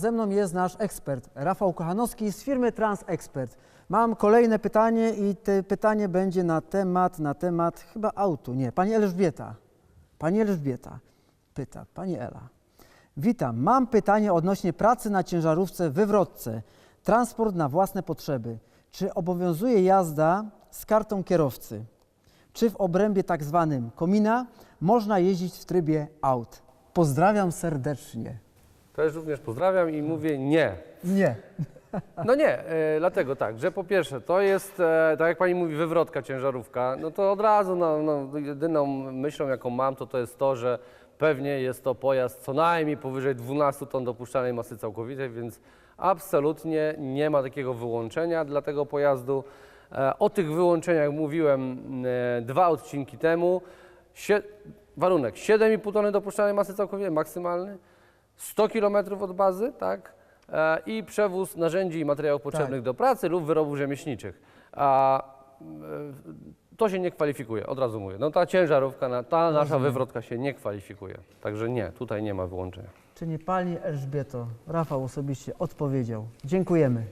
Ze mną jest nasz ekspert, Rafał Kochanowski z firmy TransExpert. Mam kolejne pytanie i to pytanie będzie na temat, na temat chyba autu. Nie, pani Elżbieta. Pani Elżbieta pyta, pani Ela. Witam, mam pytanie odnośnie pracy na ciężarówce w wywrotce. Transport na własne potrzeby. Czy obowiązuje jazda z kartą kierowcy? Czy w obrębie tak zwanym komina można jeździć w trybie aut? Pozdrawiam serdecznie. Też również pozdrawiam i mówię nie. Nie. No nie, e, dlatego tak, że po pierwsze to jest, e, tak jak pani mówi, wywrotka ciężarówka, no to od razu no, no, jedyną myślą jaką mam to to jest to, że pewnie jest to pojazd co najmniej powyżej 12 ton dopuszczalnej masy całkowitej, więc absolutnie nie ma takiego wyłączenia dla tego pojazdu. E, O tych wyłączeniach mówiłem e, dwa odcinki temu. Sie warunek 7,5 tony dopuszczalnej masy całkowitej maksymalny, 100 km od bazy, tak? E, I przewóz narzędzi i materiałów potrzebnych do pracy lub wyrobów rzemieślniczych. A e, to się nie kwalifikuje, od razu mówię. No ta ciężarówka, na- ta nasza wywrotka się nie kwalifikuje. Także nie, tutaj nie ma wyłączenia. Czy nie pani Elżbieto? Rafał osobiście odpowiedział. Dziękujemy.